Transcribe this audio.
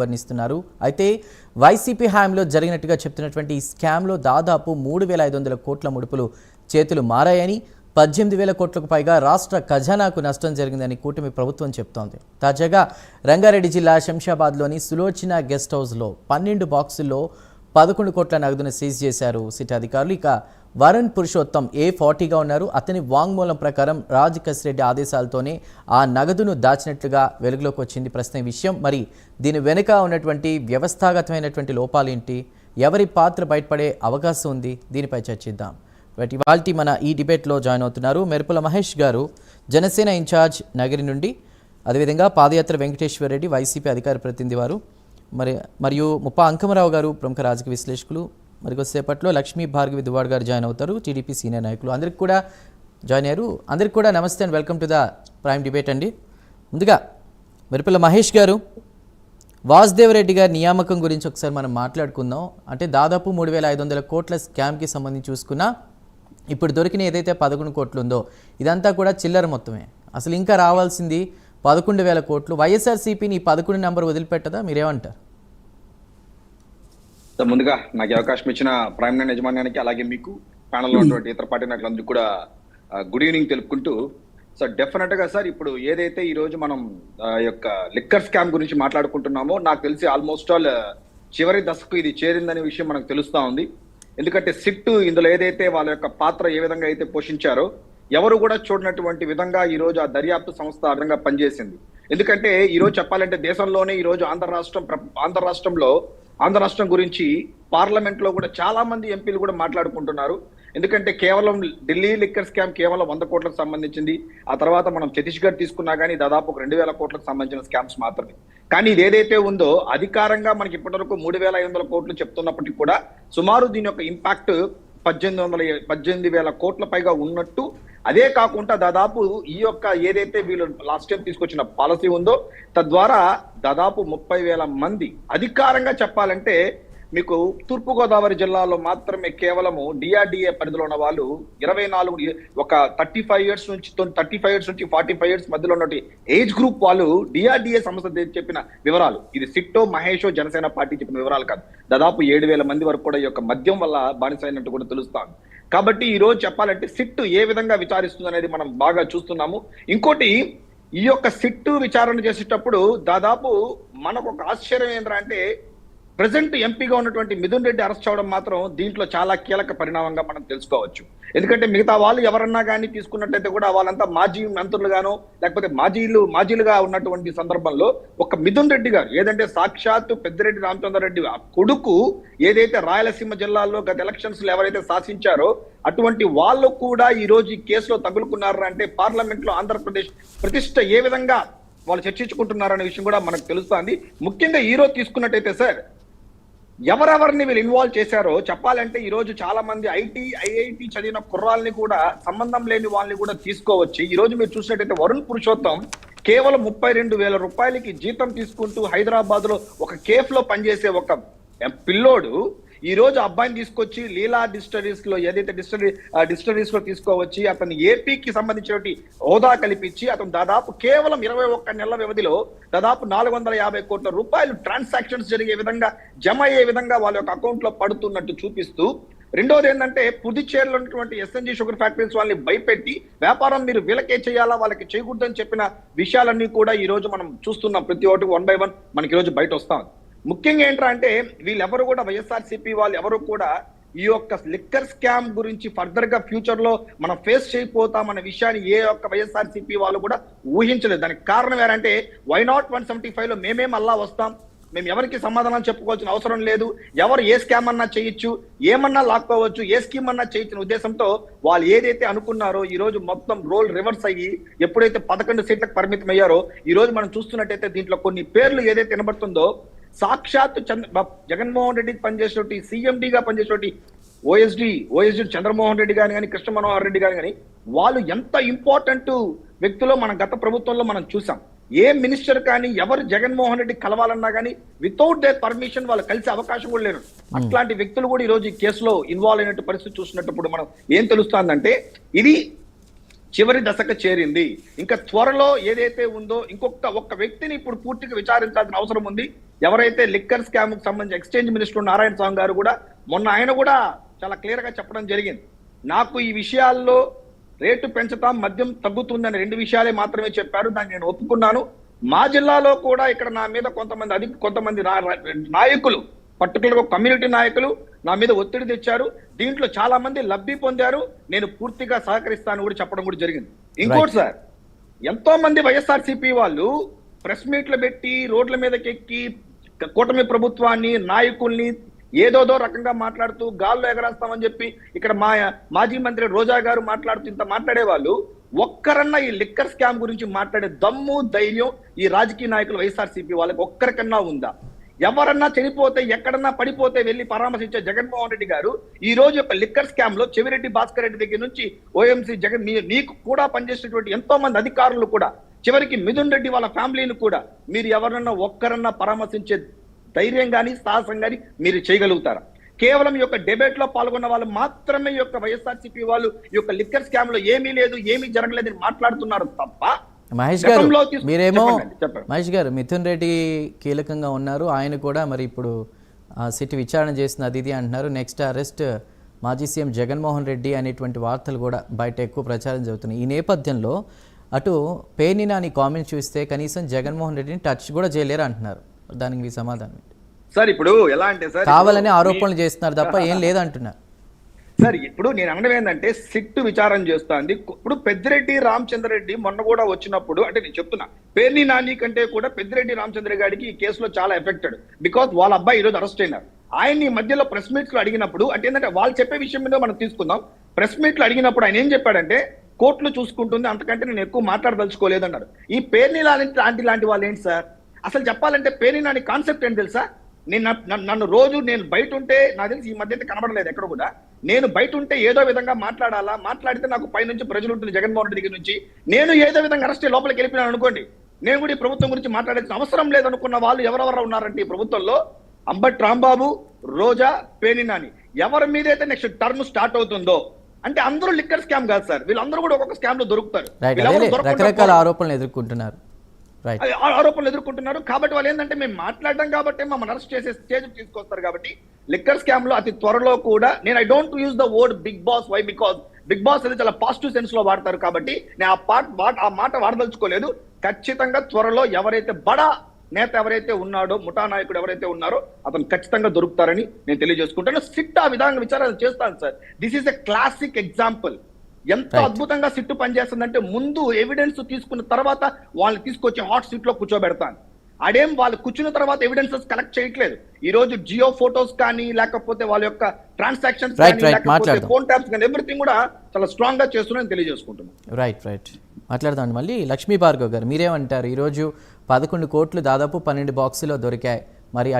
వర్ణిస్తున్నారు అయితే వైసీపీ హయాంలో జరిగినట్టుగా చెప్తున్నటువంటి ఈ స్కామ్లో దాదాపు మూడు వేల ఐదు వందల కోట్ల ముడుపులు చేతులు మారాయని పద్దెనిమిది వేల కోట్లకు పైగా రాష్ట్ర ఖజానాకు నష్టం జరిగిందని కూటమి ప్రభుత్వం చెప్తోంది. తాజాగా రంగారెడ్డి జిల్లా శంషాబాద్లోని సులోచన గెస్ట్ హౌస్లో పన్నెండు బాక్సుల్లో పదకొండు కోట్ల నగదును సీజ్ చేశారు సిటీ అధికారులు. ఇక వరుణ్ పురుషోత్తం ఏ ఫార్టీగా ఉన్నారు. అతని వాంగ్మూలం ప్రకారం రాజ్ రెడ్డి ఆదేశాలతోనే ఆ నగదును దాచినట్లుగా వెలుగులోకి వచ్చింది ప్రశ్న విషయం. మరి దీని వెనుక ఉన్నటువంటి వ్యవస్థాగతమైనటువంటి లోపాలేంటి ఎవరి పాత్ర బయటపడే అవకాశం ఉంది? దీనిపై చర్చిద్దాం. బట్ ఇవాళ మన ఈ డిబేట్లో జాయిన్ అవుతున్నారు మెరుపుల మహేష్ గారు జనసేన ఇన్ఛార్జ్ నగరి నుండి. అదేవిధంగా పాదయాత్ర వెంకటేశ్వర రెడ్డి వైసీపీ అధికార ప్రతినిధి వారు. మరి మరియు ముప్పా అంకమరావు గారు ప్రముఖ రాజకీయ విశ్లేషకులు మరి కొద్దిసేపట్లో లక్ష్మీ భార్గవి దువాడ్ గారు జాయిన్ అవుతారు టీడీపీ సీనియర్ నాయకులు. అందరికి కూడా జాయిన్ అయ్యారు. అందరికి కూడా namaste and welcome to the prime debate అండి. ముందుగా మెరుపుల మహేష్ గారు వాసుదేవరెడ్డి గారి నియామకం గురించి ఒకసారి మనం మాట్లాడుకుందాం. అంటే దాదాపు మూడు వేల ఐదు వందల కోట్ల స్కామ్కి సంబంధించి చూసుకున్నా ఇప్పుడు దొరికిన ఏదైతే పదకొండు కోట్లు ఉందో ఇదంతా కూడా చిల్లర మొత్తమే. అసలు ఇంకా రావాల్సింది పదకొండు వేల కోట్లు. వైఎస్ఆర్సీపీని ఈ పదకొండు నెంబర్ వదిలిపెట్టదా? మీరేమంటారు? సో ముందుగా నాకు అవకాశం ఇచ్చిన ప్రైమ్ నైన్ యజమాన్యానికి అలాగే మీకు ప్యానల్లో ఉన్నటువంటి ఇతర పార్టీ నాయకులందరికీ కూడా గుడ్ ఈవినింగ్ తెలుపుకుంటూ సో డెఫినెట్గా సార్ ఇప్పుడు ఏదైతే ఈ రోజు మనం యొక్క లిక్కర్ స్కామ్ గురించి మాట్లాడుకుంటున్నామో నాకు తెలిసి ఆల్మోస్ట్ ఆల్ చివరి దశకు ఇది చేరిందనే విషయం మనకు తెలుస్తా ఉంది. ఎందుకంటే సిట్ ఇందులో ఏదైతే వాళ్ళ యొక్క పాత్ర ఏ విధంగా అయితే పోషించారో ఎవరు కూడా చూడనటువంటి విధంగా ఈ రోజు ఆ దర్యాప్తు సంస్థ అదనంగా పనిచేసింది. ఎందుకంటే ఈ రోజు చెప్పాలంటే దేశంలోనే ఈ రోజు ఆంధ్ర రాష్ట్రం ప్ర- ఆంధ్ర రాష్ట్రంలో ఆంధ్ర రాష్ట్రం గురించి పార్లమెంట్లో కూడా చాలా మంది ఎంపీలు కూడా మాట్లాడుకుంటున్నారు. ఎందుకంటే కేవలం ఢిల్లీ లిక్కర్ స్కామ్ కేవలం వంద కోట్లకు సంబంధించింది. ఆ తర్వాత మనం ఛత్తీస్గఢ్ తీసుకున్నా కానీ దాదాపు ఒక రెండు వేల కోట్లకు సంబంధించిన స్కామ్స్ మాత్రమే. కానీ ఇది ఏదైతే ఉందో అధికారంగా మనకి ఇప్పటివరకు మూడు వేల ఐదు వందల కోట్లు చెప్తున్నప్పటికీ కూడా సుమారు దీని యొక్క ఇంపాక్ట్ పద్దెనిమిది వందల పద్దెనిమిది వేల కోట్ల పైగా ఉన్నట్టు. అదే కాకుండా దాదాపు ఈ యొక్క ఏదైతే వీళ్ళు లాస్ట్ టైం తీసుకొచ్చిన పాలసీ ఉందో తద్వారా దాదాపు ముప్పై వేల మంది అధికారంగా చెప్పాలంటే మీకు తూర్పుగోదావరి జిల్లాలో మాత్రమే కేవలము డిఆర్డిఏ పరిధిలో ఉన్న వాళ్ళు ఇరవై నాలుగు ఒక థర్టీ ఫైవ్ ఇయర్స్ నుంచి థర్టీ ఫైవ్ ఇయర్స్ నుంచి ఫార్టీ ఫైవ్ ఇయర్స్ మధ్యలో ఉన్న ఏజ్ గ్రూప్ వాళ్ళు డిఆర్డిఏ సంస్థ చెప్పిన వివరాలు. ఇది సిట్టో మహేషో జనసేన పార్టీ చెప్పిన వివరాలు కాదు. దాదాపు ఏడు వేల మంది వరకు కూడా ఈ యొక్క మద్యం వల్ల బానిసైనట్టు కూడా తెలుస్తాను. కాబట్టి ఈ రోజు చెప్పాలంటే సిట్టు ఏ విధంగా విచారిస్తుంది అనేది మనం బాగా చూస్తున్నాము. ఇంకోటి ఈ యొక్క సిట్టు విచారణ చేసేటప్పుడు దాదాపు మనకు ఒక ఆశ్చర్యం ఏంటంటే ప్రజెంట్ ఎంపీగా ఉన్నటువంటి మిథున్ రెడ్డి అరెస్ట్ అవడం మాత్రం దీంట్లో చాలా కీలక పరిణామంగా మనం తెలుసుకోవచ్చు. ఎందుకంటే మిగతా వాళ్ళు ఎవరన్నా కానీ తీసుకున్నట్టయితే కూడా వాళ్ళంతా మాజీ మంత్రులుగాను లేకపోతే మాజీలు మాజీలుగా ఉన్నటువంటి సందర్భంలో ఒక మిథున్ రెడ్డి గారు ఏదంటే సాక్షాత్తు పెద్దిరెడ్డి రామచంద్రారెడ్డి ఆ కొడుకు ఏదైతే రాయలసీమ జిల్లాలో గత ఎలక్షన్స్లో ఎవరైతే శాసించారో అటువంటి వాళ్ళు కూడా ఈ రోజు ఈ కేసులో తగులుకున్నారు అంటే పార్లమెంట్లో ఆంధ్రప్రదేశ్ ప్రతిష్ట ఏ విధంగా వాళ్ళు చర్చించుకుంటున్నారనే విషయం కూడా మనకు తెలుస్తుంది. ముఖ్యంగా హీరో తీసుకున్నట్టయితే సార్ ఎవరెవరిని వీళ్ళు ఇన్వాల్వ్ చేశారో చెప్పాలంటే ఈ రోజు చాలా మంది ఐటీ ఐఐటి చదివిన కుర్రాల్ని కూడా సంబంధం లేని వాళ్ళని కూడా తీసుకోవచ్చు ఈ రోజు మీరు చూసినట్టయితే వరుణ్ పురుషోత్తం కేవలం ముప్పై రెండు వేల రూపాయలకి జీతం తీసుకుంటూ హైదరాబాద్లో ఒక కేఫ్లో పనిచేసే ఒక పిల్లోడు ఈ రోజు అబ్బాయిని తీసుకొచ్చి లీలా డిస్టరీస్లో ఏదైతే డిస్టరీ డిస్టరీస్లో తీసుకోవచ్చి అతను ఏపీకి సంబంధించినటువంటి హోదా కల్పించి అతను దాదాపు కేవలం ఇరవై ఒక్క నెలల వ్యవధిలో దాదాపు నాలుగు వందల యాభై కోట్ల రూపాయలు ట్రాన్సాక్షన్స్ జరిగే విధంగా జమ అయ్యే విధంగా వాళ్ళ యొక్క అకౌంట్లో పడుతున్నట్టు చూపిస్తూ రెండోది ఏంటంటే పుదుచ్చేరిలో ఉన్నటువంటి ఎస్ఎన్జి షుగర్ ఫ్యాక్టరీస్ వాళ్ళని భయపెట్టి వ్యాపారం మీరు వీళ్ళకే చేయాలా వాళ్ళకి చేయకూడదని చెప్పిన విషయాలన్నీ కూడా ఈ రోజు మనం చూస్తున్నాం. ప్రతి ఒక్కటి వన్ బై వన్ మనకి ఈ రోజు బయట వస్తాం ముఖ్యంగా ఏంటంటే వీళ్ళెవరు కూడా వైఎస్ఆర్సీపీ వాళ్ళు ఎవరు కూడా ఈ యొక్క లిక్కర్ స్కామ్ గురించి ఫర్దర్గా ఫ్యూచర్లో మనం ఫేస్ చేయకపోతామన్న విషయాన్ని ఏ ఒక్క వైఎస్ఆర్సీపీ వాళ్ళు కూడా ఊహించలేదు. దానికి కారణం ఏంటంటే వై నాట్ వన్ సెవెంటీ ఫైవ్లో మేమేం అల్లా వస్తాం. మేము ఎవరికి సమాధానం చెప్పుకోవాల్సిన అవసరం లేదు. ఎవరు ఏ స్కామ్ అన్నా చేయొచ్చు ఏమన్నా లాక్కోవచ్చు ఏ స్కీమ్ అన్నా చేయొచ్చిన ఉద్దేశంతో వాళ్ళు ఏదైతే అనుకున్నారో ఈ రోజు మొత్తం రోల్ రివర్స్ అయ్యి ఎప్పుడైతే పదకొండు సీట్లకు పరిమితం అయ్యారో ఈ రోజు మనం చూస్తున్నట్టయితే దీంట్లో కొన్ని పేర్లు ఏదైతే వినబడుతుందో సాక్షాత్ చంద్ర జగన్మోహన్ రెడ్డికి పనిచేసినటువంటి సీఎండిగా పనిచేసినటువంటి ఓఎస్డి ఓఎస్డి చంద్రమోహన్ రెడ్డి గాని కానీ కృష్ణ మనోహర్ రెడ్డి గాని కానీ వాళ్ళు ఎంత ఇంపార్టెంట్ వ్యక్తులో మన గత ప్రభుత్వంలో మనం చూసాం. ఏ మినిస్టర్ కానీ ఎవరు జగన్మోహన్ రెడ్డి కలవాలన్నా కానీ వితౌట్ దే పర్మిషన్ వాళ్ళు కలిసే అవకాశం కూడా లేరు. అట్లాంటి వ్యక్తులు కూడా ఈ రోజు ఈ కేసులో ఇన్వాల్వ్ అయినట్టు పరిస్థితి చూసినప్పుడు మనం ఏం తెలుస్తుందంటే ఇది చివరి దశకు చేరింది. ఇంకా త్వరలో ఏదైతే ఉందో ఇంకొక ఒక్క వ్యక్తిని ఇప్పుడు పూర్తిగా విచారించాల్సిన అవసరం ఉంది. ఎవరైతే లిక్కర్ స్కామ్కు సంబంధించి ఎక్స్చేంజ్ మినిస్టర్ నారాయణ స్వామి గారు కూడా మొన్న ఆయన కూడా చాలా క్లియర్గా చెప్పడం జరిగింది. నాకు ఈ విషయాల్లో రేటు పెంచుతాం మద్యం తగ్గుతుందని రెండు విషయాలే మాత్రమే చెప్పారు. దాన్ని నేను ఒప్పుకున్నాను. మా జిల్లాలో కూడా ఇక్కడ నా మీద కొంతమంది అధిక కొంతమంది నాయకులు పర్టికులర్గా కమ్యూనిటీ నాయకులు నా మీద ఒత్తిడి తెచ్చారు. దీంట్లో చాలా మంది లబ్ధి పొందారు. నేను పూర్తిగా సహకరిస్తాను కూడా చెప్పడం కూడా జరిగింది. ఇంకోటి సార్ ఎంతో మంది వైఎస్ఆర్సీపీ వాళ్ళు ప్రెస్ మీట్లు పెట్టి రోడ్ల మీదకి ఎక్కి కూటమి ప్రభుత్వాన్ని నాయకుల్ని ఏదోదో రకంగా మాట్లాడుతూ గాల్లో ఎగరేస్తామని చెప్పి ఇక్కడ మా మాజీ మంత్రి రోజా గారు మాట్లాడుతూ ఇంత మాట్లాడే వాళ్ళు ఒక్కరన్నా ఈ లిక్కర్ స్కామ్ గురించి మాట్లాడే దమ్ము ధైర్యం ఈ రాజకీయ నాయకులు వైఎస్ఆర్సీపీ వాళ్ళకి ఒక్కరికన్నా ఉందా? ఎవరన్నా చనిపోతే ఎక్కడన్నా పడిపోతే వెళ్ళి పరామర్శించే జగన్మోహన్ రెడ్డి గారు ఈ రోజు యొక్క లిక్కర్ స్కామ్లో చెవిరెడ్డి భాస్కర్ రెడ్డి దగ్గర నుంచి ఓఎంసీ జగన్ మీ- నీకు కూడా పనిచేసినటువంటి ఎంతో మంది అధికారులు కూడా చివరికి మిథున్ రెడ్డి వాళ్ళ ఫ్యామిలీని కూడా మీరు ఎవరన్నా ఒక్కరన్నా పరామర్శించే ధైర్యం కానీ సాహసం కానీ మీరు చేయగలుగుతారా? కేవలం యొక్క డిబేట్లో పాల్గొన్న వాళ్ళు మాత్రమే యొక్క వైఎస్ఆర్సీపీ వాళ్ళు ఈ యొక్క లిక్కర్ స్కామ్లో ఏమీ లేదు ఏమీ జరగలేదని మాట్లాడుతున్నారు తప్ప మహేష్ గారు మీరేమో. మహేష్ గారు మిథున్ రెడ్డి కీలకంగా ఉన్నారు. ఆయన కూడా మరి ఇప్పుడు ఆ, సిట్ విచారణ చేసిన ఇది అంటున్నారు. నెక్స్ట్ అరెస్ట్ మాజీ సీఎం జగన్మోహన్ రెడ్డి అనేటువంటి వార్తలు కూడా బయట ఎక్కువ ప్రచారం జరుగుతున్నాయి. ఈ నేపథ్యంలో అటు పేర్ని నాని కామెంట్స్ చూస్తే కనీసం జగన్మోహన్ రెడ్డిని టచ్ కూడా చేయలేరు అంటున్నారు. దానికి మీ సమాధానం? సార్ ఇప్పుడు ఎలా అంటే సార్ కావాలని ఆరోపణలు చేస్తున్నారు తప్ప ఏం లేదంటున్నారు సార్ ఇప్పుడు నేను అనడం ఏంటంటే సిట్ విచారం చేస్తుంది. ఇప్పుడు పెద్దిరెడ్డి రామచంద్రరెడ్డి మొన్న కూడా వచ్చినప్పుడు అంటే నేను చెప్తున్నా పేర్ని నాని కంటే కూడా పెద్దిరెడ్డి రామచంద్ర గారికి ఈ కేసులో చాలా ఎఫెక్టెడ్. బికాస్ వాళ్ళ అబ్బాయి ఈరోజు అరెస్ట్ అయినారు. ఆయన్ని ఈ మధ్యలో ప్రెస్ మీట్లో అడిగినప్పుడు అంటే ఏంటంటే వాళ్ళు చెప్పే విషయం మీద మనం తీసుకుందాం. ప్రెస్ మీట్లో అడిగినప్పుడు ఆయన ఏం చెప్పాడంటే కోర్టులు చూసుకుంటుంది అంతకంటే నేను ఎక్కువ మాట్లాడదలుచుకోలేదన్నారు ఈ పేర్ని లాంటి లాంటి వాళ్ళు ఏంటి సార్? అసలు చెప్పాలంటే పేర్ని నాని కాన్సెప్ట్ ఏంటి తెలుసా? నేను నన్ను- నన్ను రోజు నేను బయట ఉంటే నాకు తెలిసి ఈ మధ్య అయితే కనబడలేదు ఎక్కడ కూడా. నేను బయట ఉంటే ఏదో విధంగా మాట్లాడాలా? మాట్లాడితే నాకు పై నుంచి ప్రజలు ఉంటుంది జగన్మోహన్ రెడ్డి దగ్గర నుంచి. నేను ఏదో విధంగా అరెస్ట్ లోపలికి వెళ్ళిపోయినాను అనుకోండి. నేను కూడా ఈ ప్రభుత్వం గురించి మాట్లాడాల్సిన అవసరం లేదనుకున్న వాళ్ళు ఎవరెవరు ఉన్నారంటే ఈ ప్రభుత్వంలో? అంబట్ రాంబాబు రోజా పేని నాని. ఎవరి మీదైతే నెక్స్ట్ టర్మ్ స్టార్ట్ అవుతుందో? అంటే అందరూ లిక్కర్ స్కామ్ కాదు సార్. వీళ్ళందరూ కూడా ఒక్కొక్క స్కామ్లో దొరుకుతారు. రకరకాల ఆరోపణలు ఎదుర్కొంటున్నారు. ఆరోపణలు ఎదుర్కొంటున్నారు. కాబట్టి వాళ్ళు ఏంటంటే మేము మాట్లాడడం కాబట్టి మమ్మల్ని అరెస్ట్ చేసే స్టేజ్ తీసుకొస్తారు కాబట్టి లిక్కర్ స్కామ్లో అతి త్వరలో కూడా నేను I don't use the word big boss why because big boss అనేది చాలా పాజిటివ్ సెన్స్లో వాడతారు కాబట్టి నేను ఆ పాట ఆ మాట వాడదలుచుకోలేదు. ఖచ్చితంగా త్వరలో ఎవరైతే బడా నేత ఎవరైతే ఉన్నాడో ముఠా నాయకుడు ఎవరైతే ఉన్నారో అతను ఖచ్చితంగా దొరుకుతారని నేను తెలియజేసుకుంటాను. సిట్ ఆ విధంగా విచారణ చేస్తాను sir this is a classic example ఎంత. అద్భుతంగా సిట్టు పనిచేస్తుందంటే ముందు ఎవిడెన్స్ తీసుకున్న తర్వాత వాళ్ళని తీసుకొచ్చి హాట్ సీట్లో కూర్చోబెడతాను. అదేం వాళ్ళు కూర్చున్న తర్వాత ఎవిడెన్సెస్ కలెక్ట్ చేయట్లేదు. ఈ రోజు జియో ఫోటోస్ కానీ లేకపోతే వాళ్ళ యొక్క ట్రాన్సాక్షన్స్ లేకపోతే. ఫోన్ ట్యాప్స్ కానీ ఎవ్రీథింగ్ కూడా చాలా స్ట్రాంగ్గా చేస్తున్నాను తెలియజేసుకుంటున్నాను రైట్ రైట్ మాట్లాడదాం మళ్ళీ. లక్ష్మీ భార్గవ్ గారు మీరేమంటారు? ఈరోజు పదకొండు కోట్లు దాదాపు పన్నెండు బాక్సులో దొరికాయి. మరి